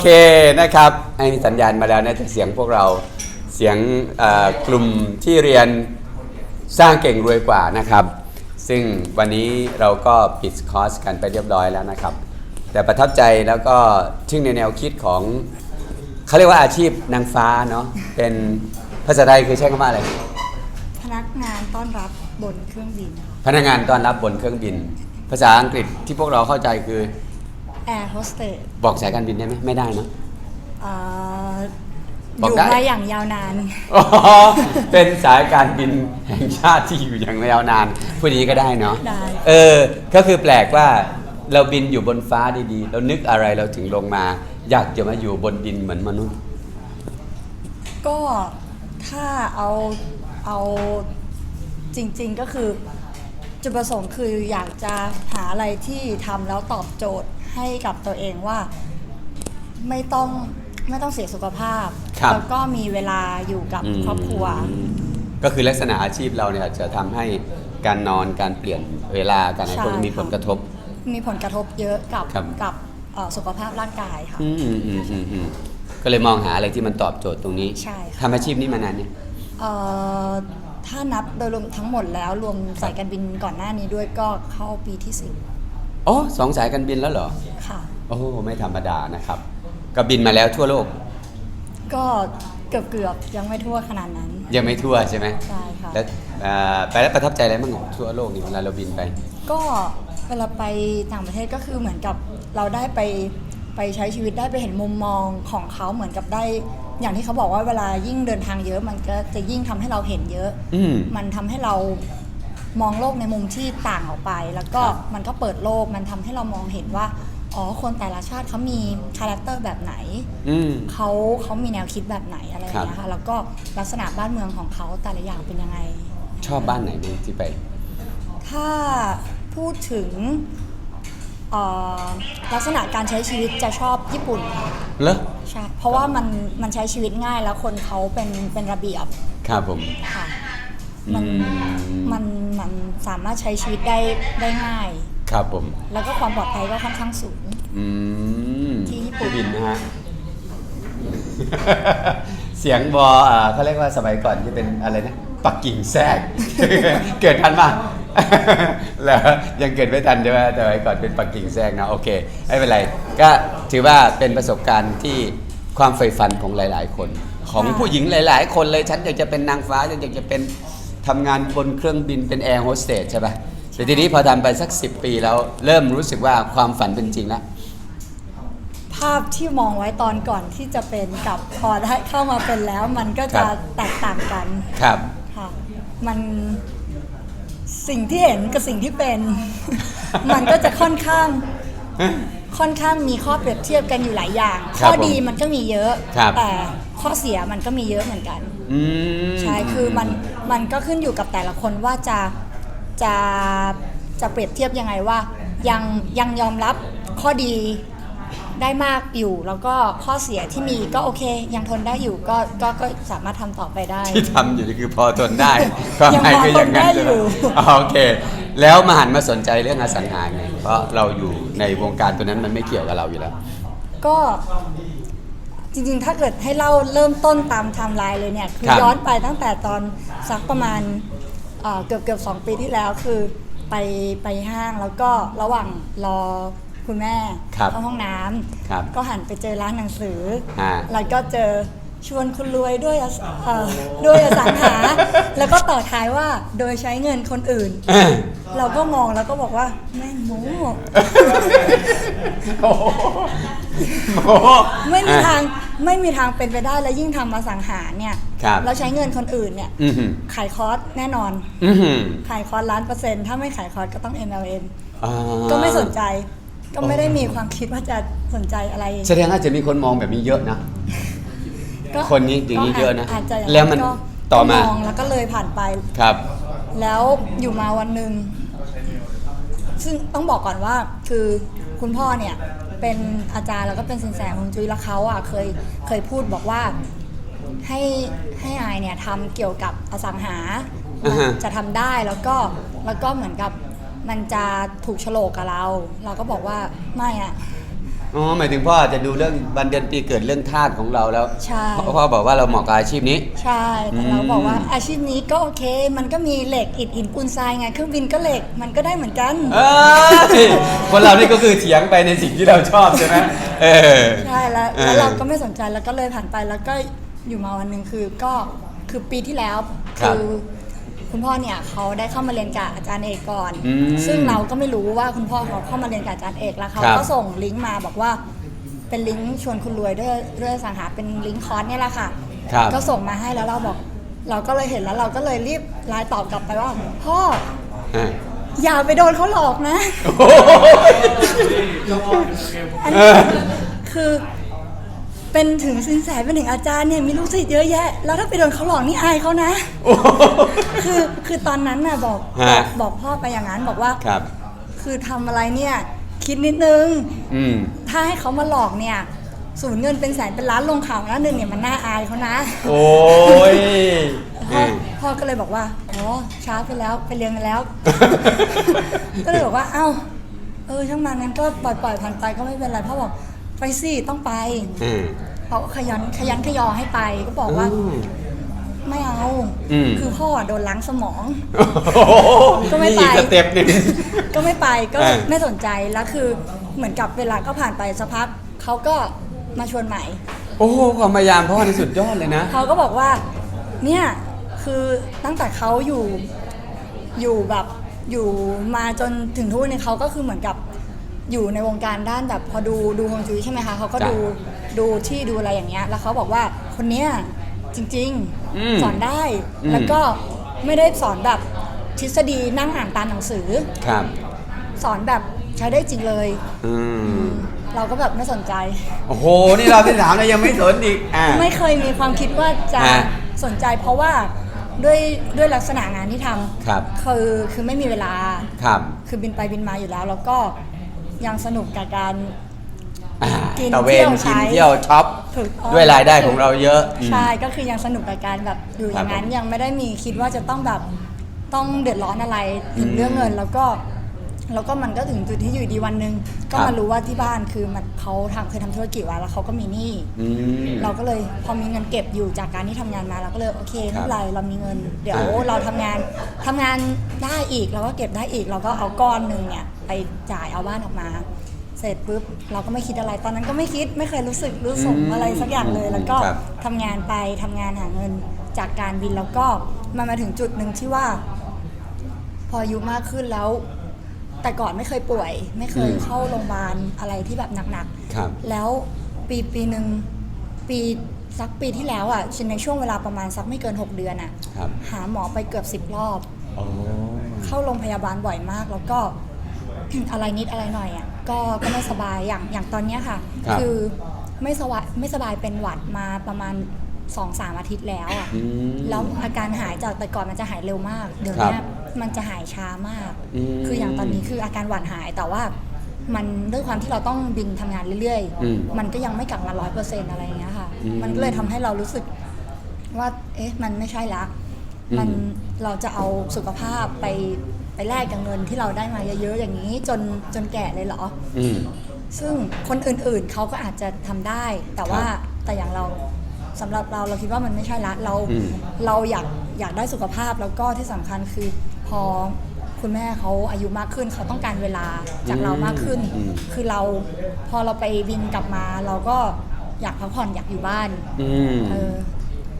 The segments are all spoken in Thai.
เคนะครับให้มีสัญญาณมาแล้วนะจากเสียงพวกเราเสียงเอ่อกลุ่มที่เรียนสร้างเก่งรวยกว่านะครับ ซึ่งวันนี้เราก็ปิดคอร์สกันไปเรียบร้อยแล้วนะครับ แต่ประทับใจแล้วก็ทึ่งในแนวคิดของเขาเรียกว่าอาชีพนางฟ้าเนาะเป็นภาษาไทยคือใช้คำว่าอะไรพนักงานต้อนรับบนเครื่องบิน พนักงานต้อนรับบนเครื่องบิน ภาษาอังกฤษที่พวกเราเข้าใจคือ Air Hostess บอกสายการบินได้ไหมไม่ได้เนอะเอ่อบอกอยู่ได้ มาอย่างยาวนาน อ๋อเป็นสายการบินแห่งชาติที่อยู่อย่างยาวนานพูดอย่างนี้ก็ได้เนาะได้ เออ ก็คือแปลกว่าเราบินอยู่บนฟ้าดีๆ เรานึกอะไรเราถึงลงมา อยากจะมาอยู่บนดินเหมือนมนุษย์ ก็ถ้าเอาเอาจริง ๆก็คือ จุดประสงค์คืออยากจะหาอะไรที่ทำแล้วตอบโจทย์ให้กับตัวเองว่าไม่ต้องไม่ต้องเสียสุขภาพ ครับ แล้วก็มีเวลาอยู่กับอืมครอบครัว ก็คือลักษณะอาชีพเราเนี่ยจะทำให้การนอนการเปลี่ยนเวลาการอะไรใช่พวกนี้มีค่ะ ผลกระทบ มีผลกระทบเยอะกับครับ กับเอ่อสุขภาพร่างกายค่ะ อืมอืมอืมอืมอืมก็เลยมองหาอะไรที่มันตอบโจทย์ตรงนี้ใช่ค่ะ ทำอาชีพนี้มานานเนี่ยเอ่อ ถ้านับโดยรวมทั้งหมดแล้วรวมสายการบินก่อนหน้านี้ด้วยก็เข้าปีที่สิบโอ้สองสายการบินแล้วเหรอ ค่ะ โอ้โหไม่ธรรมดานะครับก็บินมาแล้วทั่วโลก ก็เกือบเกือบๆยังไม่ทั่วขนาดนั้น ยังไม่ทั่วใช่ไหมใช่ค่ะ แล้วเอ่อไปแล้วประทับใจอะไรบ้างทั่วโลกนี่เวลาเราบินไป ก็เวลาไปต่างประเทศก็คือเหมือนกับเราได้ไป ไปใช้ชีวิตได้ไปเห็นมุมมองของเขาเหมือนกับได้ อย่างที่เขาบอกว่าเวลายิ่งเดินทางเยอะมันก็จะยิ่งทำให้เราเห็นเยอะ อืม มันทำให้เรามองโลกในมุมที่ต่างออกไป แล้วก็ครับมันก็เปิดโลกมันทำให้เรามองเห็นว่าอ๋อคนแต่ละชาติเขามีคาแรคเตอร์แบบไหน อืม เขาเขามีแนวคิดแบบไหนอะไรอย่างเงี้ยค่ะ แล้วก็ลักษณะบ้านเมืองของเขาแต่ละอย่างเป็นยังไง ชอบบ้านไหนบ้างที่ไป ถ้าพูดถึง เอ่อลักษณะการใช้ชีวิตจะชอบญี่ปุ่นค่ะเหรอใช่เพราะว่ามันมันใช้ชีวิตง่ายแล้วคนเขาเป็นเป็นระเบียบครับผม ค่ะมันอืม มันมันสามารถใช้ชีวิตได้ได้ง่าย ครับผม แล้วก็ความปลอดภัยก็ค่อนข้างสูง อืมที่ญี่ปุ่นบินนะฮะ เสียงบอเอ่อเขาเรียกว่าสมัยก่อนที่เป็นอะไรนะ ปักกิ่งแทรก เกิดทันป่ะ แล้วยังเกิดไม่ทันใช่ไหมแต่สมัยก่อนเป็นปักกิ่งแทรกนะโอเคไม่เป็นไร ก็ถือว่าเป็นประสบการณ์ที่ความใฝ่ฝันของหลาย ๆ คน ของค่ะผู้หญิงหลาย ๆ คนเลยฉันอยากจะเป็นนางฟ้าฉันอยากจะเป็นทำงานบนเครื่องบินเป็นแอร์โฮสเตสใช่ป่ะแต่ทีนี้พอทำไปสัก 10 ปีแล้วเริ่มรู้สึกว่าความฝันเป็นจริงแล้ว ภาพที่มองไว้ตอนก่อนที่จะเป็นกับพอได้เข้ามาเป็นแล้วมันก็ครัจะบแตกต่างกันครับค่ะมัน สิ่งที่เห็นกับสิ่งที่เป็น มันก็จะค่อนข้าง ค่อนข้างมีข้อเปรียบเทียบกันอยู่หลายอย่าง ครับข้อดีผมมันก็มีเยอะ ครับ แต่ข้อเสียมันก็มีเยอะเหมือนกัน อืม ใช่ คือมัน มันก็ขึ้นอยู่กับแต่ละคนว่าจะ จะ จะเปรียบเทียบยังไงว่า ยัง ยังยอมรับข้อดี ได้มากอยู่ แล้วก็ข้อเสียที่มีก็โอเค ยังทนได้อยู่ก็ก็ก็สามารถทำต่อไปได้ ที่ทำอยู่นี่คือพอทนได้ความยังหมายคืออย่างนั้นพอทนได้ใช่ไหมอยู่ อ๋อโอเค แล้วมาหันมาสนใจเรื่องอสังหาไงเพราะเราอยู่ในวงการตัวนั้นมันไม่เกี่ยวกับเราอยู่แล้ว ก็จริงๆ ถ้าเกิดให้เล่าเริ่มต้นตามไทม์ไลน์เลยเนี่ย คือครับย้อนไปตั้งแต่ตอนสักประมาณเอ่อเกือบเกือบสองปีที่แล้วคือไปไปห้างแล้วก็ระหว่างรอ คุณแม่ครับเข้าห้องน้ำครับก็หันไปเจอร้านหนังสือฮะ แล้วก็เจอชวนคุณรวยด้วยอสเอ่อด้วยอสังหา แล้วก็ต่อท้ายว่าโดยใช้เงินคนอื่นเราก็มองแล้วก็บอกว่าแม่งโมโอ้โหโอ้โห ไม่มีทางไม่มีทางเป็นไปได้แล้วยิ่งทำมาสังหารเนี่ยครับ เราใช้เงินคนอื่นเนี่ยอือหือขายคอร์สแน่นอน อือหือขายคอร์สล้านเปอร์เซ็นต์ถ้าไม่ขายคอร์สก็ต้อง MLM อ่าก็ไม่สนใจ ก็ไม่ได้มีความคิดว่าจะสนใจอะไร แสดงว่าจะมีคนมองแบบนี้เยอะนะ ก็คนนี้อย่างนี้เยอะนะาจจะอย่างแล้วมันก็ต่อมาก็งแล้วก็เลยผ่านไป ครับ แล้วอยู่มาวันหนึ่งซึ่งต้องบอกก่อนว่าคือคุณพ่อเนี่ยเป็นอาจารย์แล้วก็เป็นสินแสฮวงจุ้ยแล้วเขาอะเคยเคยพูดบอกว่าให้ให้อายเนี่ยทำเกี่ยวกับอสังหาอ่าฮะจะทำได้แล้วก็แล้วก็เหมือนกับ มันจะถูกโฉลกกับเรา เราก็บอกว่าไม่อะอ๋อหมายถึงพ่ออาจจะดูเรื่องวันเดือนปีเกิดเรื่องธาตุของเราแล้วใช่ พ่อพ่อบอกว่าเราเหมาะกับอาชีพนี้ ใช่ แต่เราบอกว่าอาชีพนี้ก็โอเค มันก็มีเหล็กอิฐหินปูนทรายไง เครื่องบินก็เหล็ก มันก็ได้เหมือนกัน เอ้ยคนเรานี่ก็คือเถียงไปในสิ่งที่เราชอบใช่ไหมเออใช่แล้วเออแล้วเราก็ไม่สนใจแล้วก็เลยผ่านไปแล้วก็อยู่มาวันหนึ่งคือก็คือปีที่แล้วครับคือ คุณพ่อเนี่ยเขาได้เข้ามาเรียนกับอาจารย์เอกก่อน อืมซึ่งเราก็ไม่รู้ว่าคุณพ่อเขาเข้ามาเรียนกับอาจารย์เอกแล้วเขาครับก็ส่งลิงก์มาบอกว่า เป็นลิงก์ชวนคุณรวยด้วยด้วยสังหาเป็นลิงก์คอร์สเนี่ยแหละค่ะ ครับ ก็ส่งมาให้แล้วเราบอก เราก็เลยเห็นแล้วเราก็เลยรีบไลน์ตอบกลับไปว่าพ่ออะ อย่าไปโดนเขาหลอกนะโอ้โหอันเอนี้อคือ เป็นถึงสินแสเป็นถึงอาจารย์เนี่ยมีลูกศิษย์เยอะแยะ แล้วถ้าไปโดนเขาหลอกนี่อายเขานะ โอ้โหคือคือตอนนั้นน่ะบอกบฮะอกบอกพ่อไปอย่างนั้นบอกว่า ครับ คือทำอะไรเนี่ย คิดนิดนึง อืม ถ้าให้เขามาหลอกเนี่ย สูญเงินเป็นแสนเป็นล้านลงข่าวแล้วหนึ่งเนี่ยมันน่าอายเขานะโอ้ยพ่อพ่อก็เลยบอกว่าอ๋อช้าไปแล้วไปเรียนมาแล้ว ก็เลยบอกว่าเอ้าเออช่างมันนั้นก็ปล่อยปล่อยผ่านไปก็ไม่เป็นไรพ่อบอก ไปสิต้องไปอืม เขาก็ขยันขยันขยอให้ไปก็บอกว่าอืมไม่เอา อืม คือพ่อโดนล้างสมองโอ้โหก็ไม่นี่อีกไปสเต็ปหนึ่งก็ไม่ไปก็อ่า ไม่สนใจแล้วคือเหมือนกับเวลาก็ผ่านไปสักพักเขาก็มาชวนใหม่ โอ้โหความพยายามพ่อนี่สุดยอดเลยนะ เขาก็บอกว่า เนี่ย คือตั้งแต่เขาอยู่ อยู่แบบ อยู่มาจนถึงทุกวันนี้เขาก็คือเหมือนกับ อยู่ในวงการด้านแบบพอดูดูฮวงจุ้ยใช่ไหมคะเขาก็จ้ะดูดูที่ดูอะไรอย่างเงี้ยแล้วเขาบอกว่าคนเนี้ยจริงอืมๆ สอนได้ อืม แล้วก็ไม่ได้สอนแบบทฤษฎีนั่งอ่านตามหนังสือ ครับ สอนแบบใช้ได้จริงเลย อืม เราก็แบบไม่สนใจ โอ้โห นี่เราที่ถามแล้วยังไม่สนอีก อ่า ไม่เคยมีความคิดว่าจะฮะสนใจเพราะว่าด้วยด้วยลักษณะงานที่ทำครับ คือคือไม่มีเวลา ครับ คือบินไปบินมาอยู่แล้ว แล้วก็ ยังสนุกกับการ อ่ากินตะเวนเที่ยวใช้กินเที่ยวช็อปถูกต้องด้วยรายได้ของเราเยอะอืม ใช่ก็คือยังสนุกกับการแบบอยู่อย่างนั้นครับผมยังไม่ได้มีคิดว่าจะต้องแบบต้องเดือดร้อนอะไรถึงอืมเรื่องเงิน แล้วก็ แล้วก็มันก็ถึงจุดที่อยู่ดีวันหนึ่งก็ครับมารู้ว่าที่บ้านคือมันเขาทำเคยทำธุรกิจไว้แล้วเขาก็มีหนี้อืม เราก็เลยพอมีเงินเก็บอยู่จากการที่ทำงานมาเราก็เลยโอเคไม่เป็นไรเรามีเงิน เดี๋ยวอ่าเราทำงานทำงานได้อีกเราก็เก็บได้อีก เราก็เอาก้อนหนึ่งเนี่ยไปจ่ายเอาบ้านออกมา เสร็จปุ๊บเราก็ไม่คิดอะไรตอนนั้นก็ไม่คิดไม่เคยรู้สึกรู้สมอะไรสักอย่างเลย แล้วก็ครับ ทำงานไปทำงานหาเงินจากการบินแล้วก็มามาถึงจุดหนึ่งที่ว่า พออายุมากขึ้นแล้ว แต่ก่อนไม่เคยป่วย ไม่เคยอืมเข้าโรงพยาบาลอะไรที่แบบหนักๆครับแล้วปีปีหนึ่งปีสักปีที่แล้วอะในช่วงเวลาประมาณสักไม่เกิน 6 เดือนอะ ครับ หาหมอไปเกือบ 10 รอบโอ้เข้าโรงพยาบาลบ่อยมาก แล้วก็ อะไรนิดอะไรหน่อยอะก็ก็ไม่สบายอย่างอย่างตอนเนี้ยค่ะครับอไม่สบายไม่สบายเป็นหวัดมาประมาณ2อสามอาทิตย์แล้วอะอืมแล้วอาการหายจากแต่ก่อนมันจะหายเร็วมาก เดี๋ยวครับเนี้ย มันจะหายช้ามาก อืมคืออย่างตอนนี้คืออาการหวัดหายแต่ว่ามันด้วยความที่เราต้องบินทำงานเรื่อยอืมมันก็ยังไม่กลับมาร้อยเปอร์เซ็นต์อะไรอย่างเงี้ยค่ะ อืมมันก็เลยทำให้เรารู้สึกว่า เอ๊ะ มันไม่ใช่ละ อืม มันเราจะเอาสุขภาพไปไปแลกกับเงินที่เราได้มาเยอะๆอย่างนี้ จนจนแก่เลยเหรอ อืม ซึ่งคนอื่นๆ เขาก็อาจจะทำได้ แต่ว่าครับแต่อย่างเราสำหรับเราเราคิดว่ามันไม่ใช่ละเรา อืมเราอยากอยากได้สุขภาพแล้วก็ที่สำคัญคือ พอคุณแม่เขาอายุมากขึ้นเขาต้องการเวลาจากเรามากขึ้น อืม คือเราพอเราไปบินกลับมาเราก็อยากพักผ่อนอยากอยู่บ้าน อืม เออ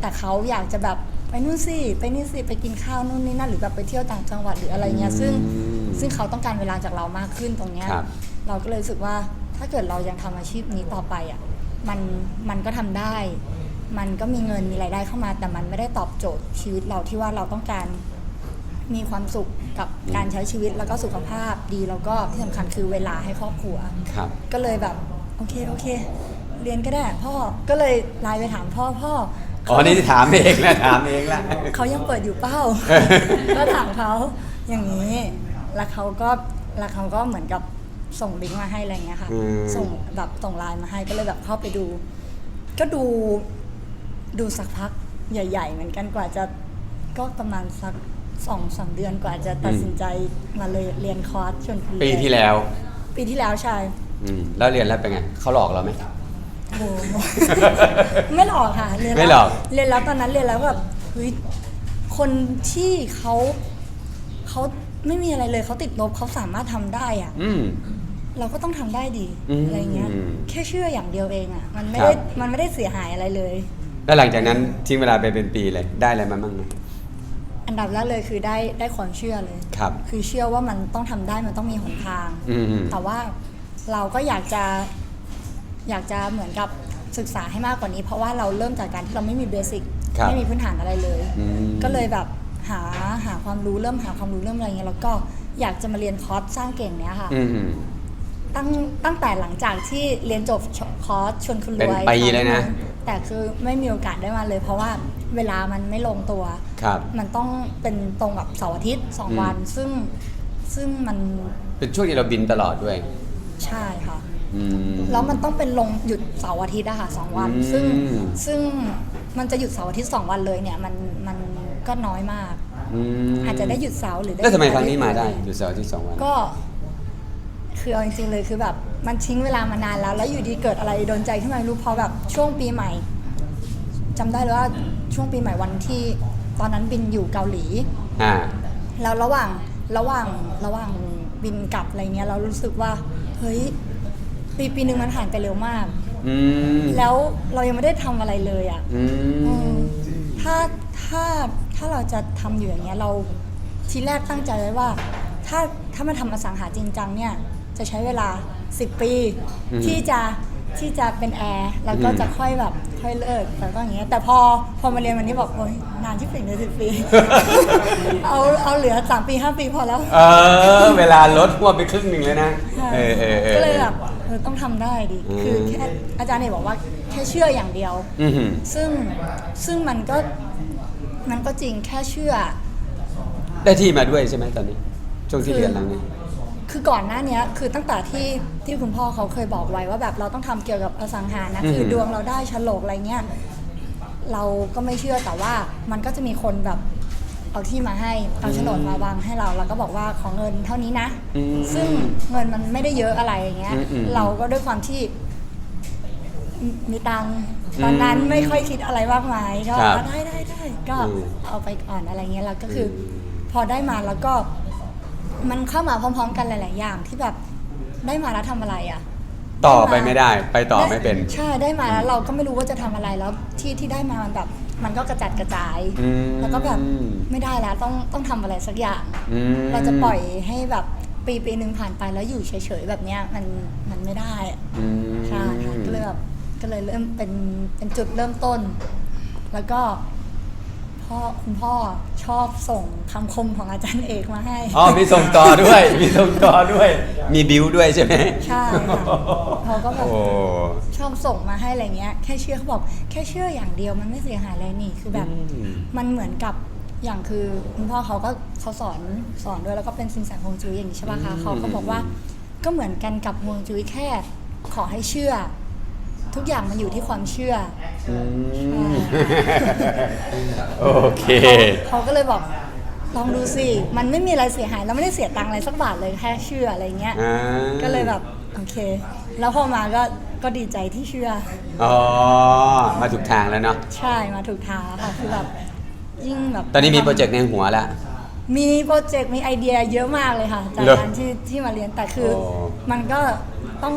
แต่เขาอยากจะแบบไปนู่นสิไปนี่สิไปกินข้าวนู่นนี่นั่นหรือแบบไปเที่ยวต่างจังหวัดหรืออะไรเงี้ยซึ่งอืมซึ่งเขาต้องการเวลาจากเรามากขึ้นตรงเนี้ยครับ เราก็เลยรู้สึกว่าถ้าเกิดเรายังทำอาชีพนี้ต่อไปอะมันมันก็ทำได้ มันก็มีเงินมีรายได้เข้ามา แต่มันไม่ได้ตอบโจทย์ชีวิตเราที่ว่าเราต้องการ มีความสุขกับการใช้ชีวิตแล้วก็สุขภาพดีแล้วก็ที่สำคัญคือเวลาให้ครอบครัว ครับ ก็เลยแบบ โอเคโอเค เรียนก็ได้พ่อก็เลยไลน์ไปถามพ่อพ่ออ๋อ นี่ถามเองแล้วถามเองแล้วเขายังเปิดอยู่เป้า ก็ถามเขาอย่างนี้ แล้วเขาก็แล้วเขาก็เหมือนกับส่งลิงก์มาให้อะไรเงี้ยค่ะ อืม ส่งแบบส่งไลน์มาให้ก็เลยแบบเข้าไปดู ก็ดูดูสักพักใหญ่ ๆ เหมือนกันกว่าจะก็ประมาณสัก สองสามเดือนกว่าจะตัดสินใจมาเลยเรียนคอร์สชวนคุยปีที่แล้ว ปีที่แล้วใช่อืมแล้วเรียนแล้วเป็นไงเขาหลอกเราไหม โอ้โห ไม่หลอกค่ะเรียนแล้วไม่หลอกเรียนแล้วตอนนั้นเรียนแล้วแบบเฮ้ยคนที่เขาเขาไม่มีอะไรเลยเขาติดลบเขาสามารถทำได้อะ อืม เราก็ต้องทำได้ดีอืมอะไรเงี้ยอืมแค่เชื่ออย่างเดียวเองอะมันไม่ครับได้มันไม่ได้เสียหายอะไรเลย แล้วหลังจากนั้นทิ้งเวลาไปเป็นปีเลยได้อะไรมาบ้างไหม อันดับแรกเลยคือได้ได้ความเชื่อเลยครับคือเชื่อว่ามันต้องทำได้มันต้องมีหนทาง อืม แต่ว่าเราก็อยากจะอยากจะเหมือนกับศึกษาให้มากกว่านี้ เพราะว่าเราเริ่มจากการที่เราไม่มีเบสิกครับไม่มีพื้นฐานอะไรเลย อืม ก็เลยแบบหาหาความรู้เริ่มหาความรู้เริ่มอะไรเงี้ยแล้วก็อยากจะมาเรียนคอร์สสร้างเก่งเนี้ยค่ะ อืมอืมตั้งตั้งแต่หลังจากที่เรียนจบคอร์สชวนคุณรวยเป็นปีเลยนะ แต่คือไม่มีโอกาสได้มาเลย เพราะว่า เวลามันไม่ลงตัว ครับ มันต้องเป็นตรงกับเสาร์อาทิตย์สองอืม วัน ซึ่งซึ่งมันเป็นช่วงที่เราบินตลอดด้วยใช่ค่ะ อืม แล้วมันต้องเป็นลงหยุดเสาร์อาทิตย์อะค่ะสองวัน อืม ซึ่งซึ่งมันจะหยุดเสาร์อาทิตย์สองวันเลยเนี่ยมันมันก็น้อยมากอืมอาจจะได้หยุดเสาร์หรือได้แล้วทำไมหยุครั้งนี้มาได้อทิตย์อยู่เสาร์อาที่สองวัน ก็ คือเอาจริงๆเลยคือแบบมันทิ้งเวลามานานแล้ว แล้วอยู่ดีเกิดอะไรโดนใจขึ้นมาไม่รู้พอแบบช่วงปีใหม่จำได้เลยว่า ช่วงปีใหม่วันที่ตอนนั้นบินอยู่เกาหลี อ่า แล้วระหว่างระหว่างระหว่างบินกลับอะไรเงี้ยเรารู้สึกว่า เฮ้ย ปีปีหนึ่งมันผ่านไปเร็วมาก อืมแล้วเรายังไม่ได้ทำอะไรเลยอะ่ะ อือืม มถ้าถ้าถ้าเราจะทำอยู่อย่างเงี้ยเราทีแรกตั้งใจไว้ว่า ถ้าถ้ามาทำอสังหาจริงจังเนี่ยจะใช้เวลา 10 ปีที่จะ ที่จะเป็นแอร์แล้วก็จะค่อยแบบค่อยเลิกแล้วก็อย่างเงี้ยแต่พอพอมาเรียนวันนี้บอกโอ๊ยนานที่สุดเลยสิบปี เอาเอาเหลือสามปีห้าปีพอแล้ว เออ เวลาลดหัวไปครึ่งหนึ่งเลยนะเออเออเออ ก็เลยแบบเออต้องทำได้ดิอืม คือแค่อาจารย์เนี่ยบอกว่าแค่เชื่ออย่างเดียว อืมซึ่งซึ่งมันก็มันก็จริงแค่เชื่อ ได้ที่มาด้วยใช่ไหมตอนนี้ ช่วงที่เรียนหลังนี้ คือก่อนหน้าเนี้ยคือตั้งแต่ที่ที่คุณพ่อเขาเคยบอกไว้ว่าแบบเราต้องทำเกี่ยวกับอสังหานะอืมคือดวงเราได้ฉลกอะไรเงี้ยเราก็ไม่เชื่อแต่ว่ามันก็จะมีคนแบบเอาที่มาให้เอาโฉนดมาวางให้เราแล้วก็บอกว่าของเงินเท่านี้นะอืมซึ่งเงินมันไม่ได้เยอะอะไรอย่างเงี้ยอืมอืมเราก็ด้วยความที่มีมีตังค์ตอนนั้นไม่ค่อยคิดอะไรมากมายก็ครับอะได้ได้ได้ก็อืมเอาไปก่อนอะไรเงี้ยแล้วก็คืออมพอได้มาแล้วก็ มันเข้ามาพร้อม ๆ กันหลาย ๆ อย่างที่แบบได้มาแล้วทำอะไรอะ ต่อไปไม่ได้ ไปต่อไม่เป็น ใช่ได้มาแล้วเราก็ไม่รู้ว่าจะทำอะไรแล้วที่ที่ได้มามันแบบ มันก็กระจัดกระจาย อืมแล้วก็แบบไม่ได้แล้วต้องต้องทำอะไรสักอย่าง อืม เราจะปล่อยให้แบบปีปีหนึ่งผ่านไปแล้วอยู่เฉยๆแบบเนี้ยมันมันไม่ได้อะอืม ใช่ค่ะก็เลยแบบก็เลยเริ่มเป็นเป็นจุดเริ่มต้น แล้วก็ พ่อคุณพ่อชอบส่งคำคมของอาจารย์เอกมาให้ อ๋อมีส่งต่อด้วย มีส่งต่อด้วย มีบิวด้วยใช่ไหมใช่ค่ะเขาก็แบบโอ้ ชอบส่งมาให้อะไรเงี้ย แค่เชื่อเขาบอกแค่เชื่ออย่างเดียวมันไม่เสียหายอะไรนี่คือแบบ อืม มันเหมือนกับอย่างคือคุณพ่อเขาก็เขาสอนสอนด้วยแล้วก็เป็นสินแสฮวงจุ้ยอย่างนี้ใช่ป่ะคะเขาก็บอกว่า ก็เหมือนกันกับฮวงจุ้ยแค่ขอให้เชื่อ ทุกอย่างมันอยู่ที่ความเชื่อ อืมโอเคเขาเขาก็เลยบอกลองดูสิ มันไม่มีอะไรเสียหาย เราไม่ได้เสียตังค์อะไรสักบาทเลยแค่เชื่ออะไรเงี้ย อ่า ก็เลยแบบโอเค แล้วพอมาก็ก็ดีใจที่เชื่อ อ๋อ มาถูกทางแล้วเนาะ ใช่มาถูกทางแล้วค่ะคือแบบยิ่งแบบตอนนี้มีโปรเจกต์ในหัวแล้วมีโปรเจกต์มีไอเดียเยอะมากเลยค่ะ จากเหรอการที่ที่มาเรียนแต่คือ โอ้ มันก็ต้อง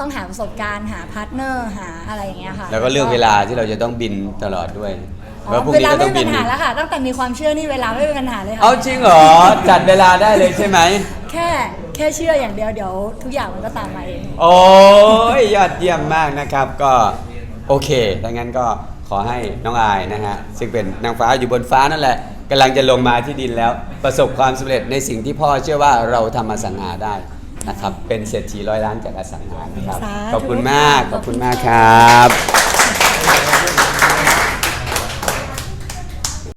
ต้องหาประสบการณ์หาพาร์ทเนอร์หาอะไรอย่างเงี้ยค่ะแล้วก็เลือกเวลาที่เราจะต้องบินตลอดด้วยอ๋อว่าพรุ่งเวนี้ลาก็ไม่ต้องมีบินปัญหาแล้วค่ะ ตั้งแต่มีความเชื่อนี่เวลาไม่มีปัญหาเลยค่ะเอาจริงเหรอ จัดเวลาได้เลยใช่ไหม แค่แค่เชื่ออย่างเดียวเดี๋ยวทุกอย่างมันก็ตามมาเอง โอ้ยยอดเยี่ยมมากนะครับก็โอเคดังนั้นก็ขอให้น้องอายนะฮะซึ่งเป็นนางฟ้าอยู่บนฟ้านั่นแหละกำลังจะลงมาที่ดินแล้ว ประสบความสำเร็จในสิ่งที่พ่อเชื่อว่าเราทำอสังหาได้ นะครับ เป็นเศรษฐีร้อยล้านจากอสังหานะครับสาธุขอบคุณมากค่ะขอบคุณขอบคุณมากคค่ะรับ